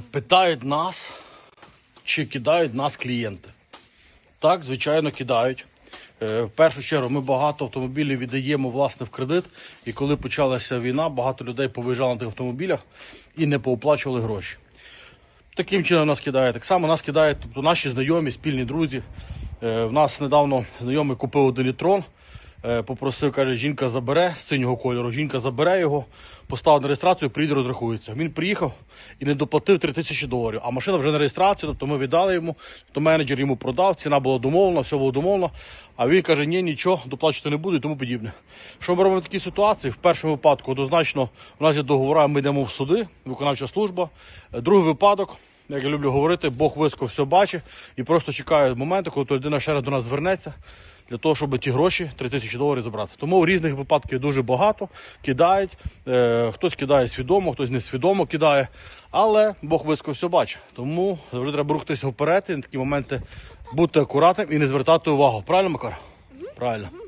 Питають нас, чи кидають нас клієнти. Так, звичайно, кидають. Е, В першу чергу ми багато автомобілів віддаємо власне в кредит. І коли почалася війна, багато людей повиїжджали на тих автомобілях і не пооплачували гроші. Таким чином нас кидає. Так само нас кидають тобто, наші знайомі, спільні друзі. Е, В нас недавно знайомий купив один літрон. Е, Попросив, каже, жінка забере синього кольору. Жінка забере його, поставив на реєстрацію, приїде, розрахується. Він приїхав і не доплатив 3 тисячі доларів. А машина вже на реєстрації, тобто ми віддали йому, то менеджер йому продав, ціна була домовлена, все було домовлено. А він каже, ні, нічого, доплачувати не буду і тому подібне. Що ми робимо в такій ситуації? В першому випадку однозначно у нас є договори, ми йдемо в суди, виконавча служба. Е, Другий випадок. Як я люблю говорити, Бог високо все бачить і просто чекає моменту, коли людина ще раз до нас звернеться для того, щоб ті гроші 3 тисячі доларів забрати. Тому різних випадків дуже багато кидають. Е, хтось кидає свідомо, хтось несвідомо кидає. Але Бог високо все бачить. Тому завжди треба рухатися вперед і на такі моменти бути акуратним і не звертати увагу. Правильно, Макар? Правильно.